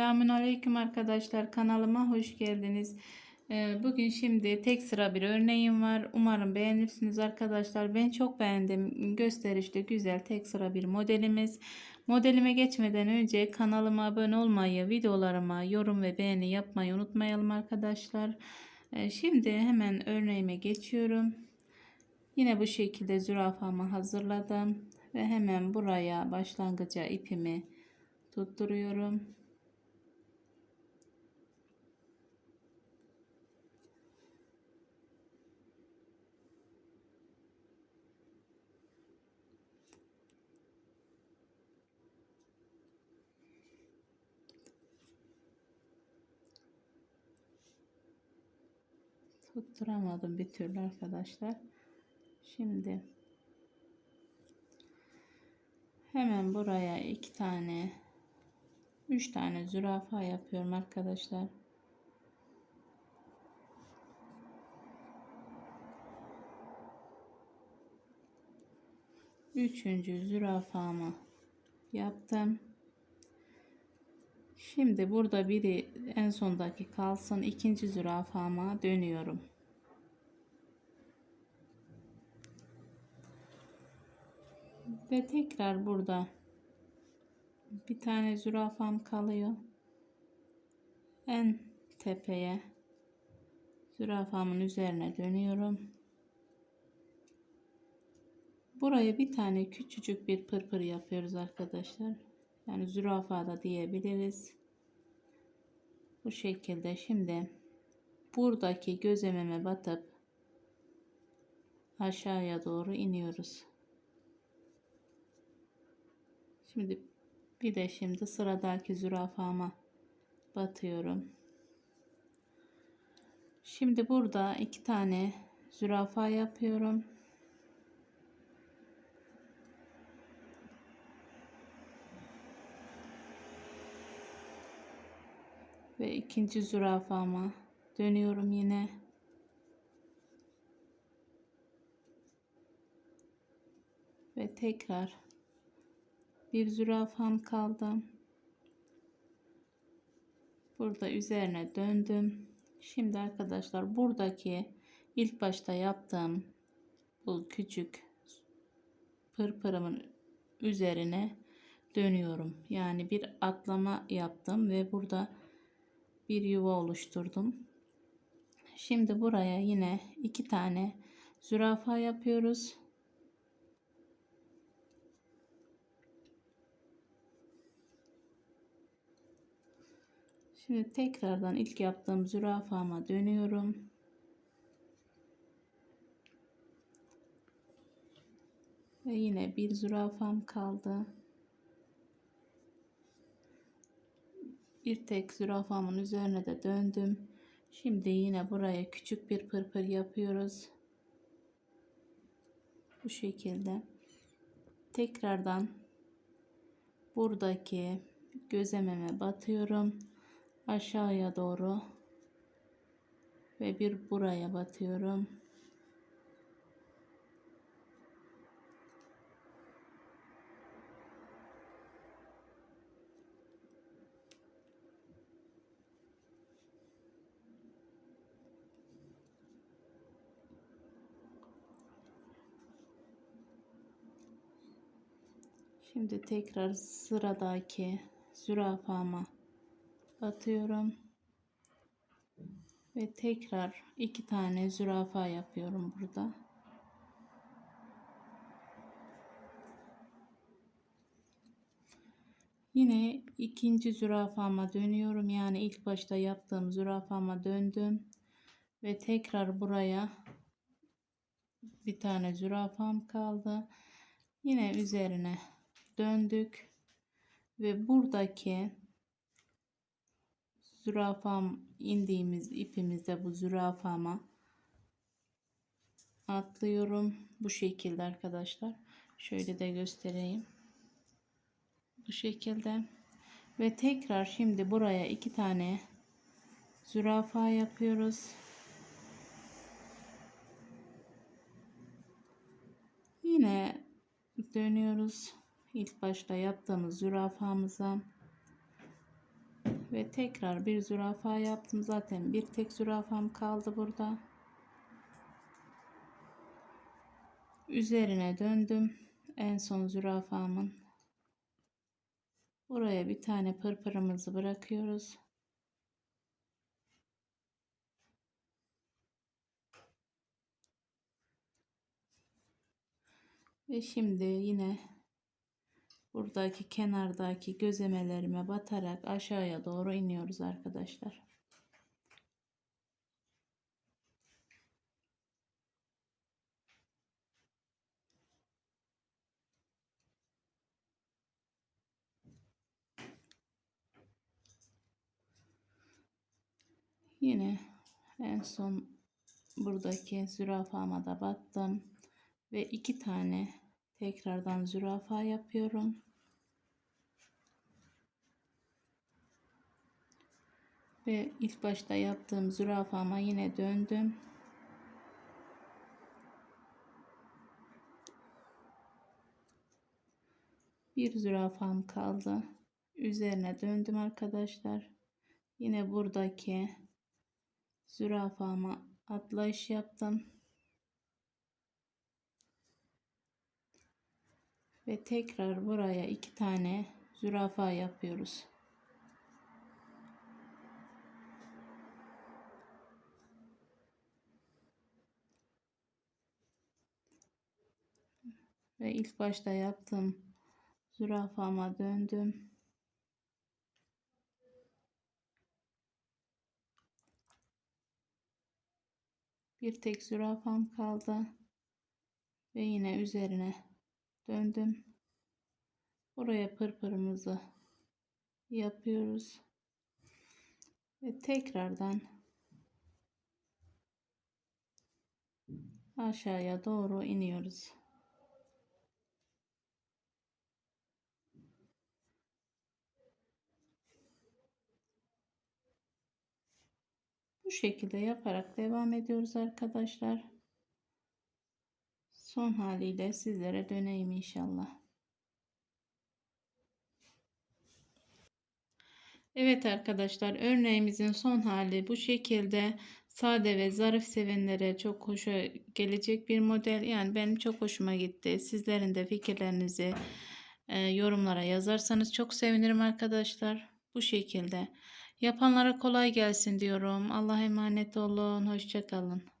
Selamun Aleyküm arkadaşlar kanalıma hoş geldiniz. Ee, Bugün şimdi tek sıra bir örneğim var. Umarım beğenirsiniz arkadaşlar. Ben çok beğendim. Gösterişli güzel tek sıra bir modelimiz. Modelime geçmeden önce kanalıma abone olmayı, videolarıma yorum ve beğeni yapmayı unutmayalım arkadaşlar. Ee, Şimdi hemen örneğime geçiyorum. Yine bu şekilde zürafamı hazırladım ve hemen buraya başlangıca ipimi tutturuyorum. Tutturamadım bir türlü arkadaşlar. Şimdi hemen buraya iki tane üç tane zürafa yapıyorum arkadaşlar. Üçüncü zürafamı yaptım. Şimdi burada biri en sondaki kalsın. ikinci zürafama dönüyorum. Ve tekrar burada bir tane zürafam kalıyor. En tepeye zürafamın üzerine dönüyorum. Buraya bir tane küçücük bir pırpır yapıyoruz arkadaşlar. Yani zürafa da diyebiliriz. Bu şekilde şimdi buradaki gözlememe batıp aşağıya doğru iniyoruz. Şimdi bir de şimdi sıradaki zürafama batıyorum. Şimdi burada iki tane zürafa yapıyorum. Ve ikinci zürafama dönüyorum yine. Ve tekrar bir zürafam kaldı. Burada üzerine döndüm. Şimdi arkadaşlar buradaki ilk başta yaptığım bu küçük pırpırımın üzerine dönüyorum. Yani bir atlama yaptım ve burada bir yuva oluşturdum. Şimdi buraya yine iki tane zürafa yapıyoruz. Şimdi tekrardan ilk yaptığım zürafama dönüyorum. Ve yine bir zürafam kaldı. Bir tek zürafamın üzerine de döndüm. Şimdi yine buraya küçük bir pırpır yapıyoruz. Bu şekilde. Tekrardan buradaki gözlememe batıyorum. Aşağıya doğru ve bir buraya batıyorum. Şimdi tekrar sıradaki zürafama batıyorum. Ve tekrar iki tane zürafa yapıyorum burada. Yine ikinci zürafama dönüyorum. Yani ilk başta yaptığım zürafama döndüm. Ve tekrar buraya bir tane zürafam kaldı. Yine üzerine döndük. Ve buradaki zürafam indiğimiz ipimizde bu zürafama atlıyorum. Bu şekilde arkadaşlar. Şöyle de göstereyim. Bu şekilde. Ve tekrar şimdi buraya iki tane zürafa yapıyoruz. Yine dönüyoruz ilk başta yaptığımız zürafamıza ve tekrar bir zürafa yaptım. Zaten bir tek zürafam kaldı burada. Üzerine döndüm. En son zürafamın. Buraya bir tane pırpırımızı bırakıyoruz. Ve şimdi yine buradaki kenardaki gözemelerime batarak aşağıya doğru iniyoruz arkadaşlar. Yine en son buradaki zürafama da battım ve iki tane tekrardan zürafa yapıyorum. Ve ilk başta yaptığım zürafama yine döndüm. Bir zürafam kaldı. Üzerine döndüm arkadaşlar. Yine buradaki zürafama atlayış yaptım. Ve tekrar buraya iki tane zürafa yapıyoruz. Ve ilk başta yaptığım zürafama döndüm. Bir tek zürafam kaldı. Ve yine üzerine döndüm. Buraya pırpırımızı yapıyoruz. Ve tekrardan aşağıya doğru iniyoruz. Bu şekilde yaparak devam ediyoruz arkadaşlar. Son haliyle sizlere döneyim inşallah. Evet arkadaşlar örneğimizin son hali bu şekilde sade ve zarif sevenlere çok hoşa gelecek bir model. Yani benim çok hoşuma gitti. Sizlerin de fikirlerinizi e, yorumlara yazarsanız çok sevinirim arkadaşlar. Bu şekilde. Yapanlara kolay gelsin diyorum. Allah'a emanet olun. Hoşçakalın.